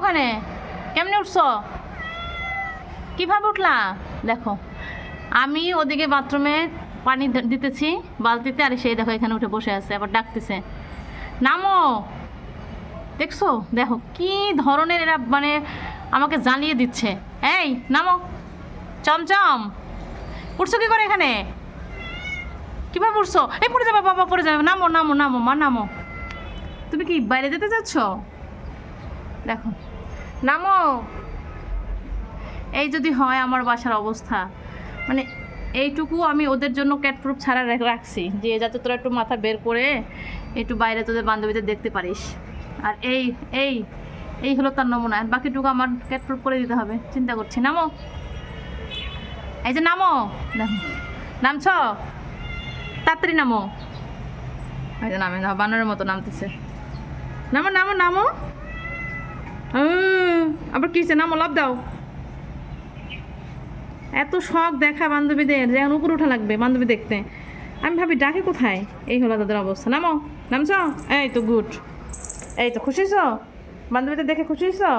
ওখানে? কেমনে উঠছো? কীভাবে উঠলা? দেখো, আমি ওদিকে বাথরুমে পানি দিতেছি, বালতিতে, আর সেই দেখো এখানে উঠে বসে আছে, আবার ডাকতেছে। নামো! দেখছ? দেখো, কি ধরনের এরা মানে আমাকে জানিয়ে দিচ্ছে। এই, নামো। চমচম! উঠছো কি করে এখানে? কীভাবে উঠছো? এই, পড়ে যাবে, বাবা, পড়ে যাবে। নামো নামো নামো, মা, নামো। তুমি কি বাইরে যেতে চাচ্ছ? দেখো নামো। এই যদি হয় আমার বাসার অবস্থা। মানে এইটুকু আমি ওদের জন্য ক্যাটপ্রুফ ছাড়া রাখছি, যে যাতে তোরা একটু মাথা বের করে একটু বাইরে তোদের বান্ধবীদের দেখতে পারিস। আর এই এই এই হলো তার নমুনা। বাকিটুকু আমার ক্যাটপ্রুফ করে দিতে হবে। চিন্তা করছি। নামো। এই যে নামো। নামছ? তাড়াতাড়ি নামো। এই যে নামে, বানরের মতো নামতেছে। নামো নামো নামো। আবার কিসে নামো লাভ দাও। এত শখ দেখা বান্ধবীদের, যে এখন উপরে ওঠা লাগবে বান্ধবী দেখতে। আমি ভাবি, ডাকে কোথায়? এই হলো তাদের অবস্থা। নামো, নামছ? এই তো, গুড। এই তো, খুশি ছ বান্ধবীদের দেখে খুশি হইছো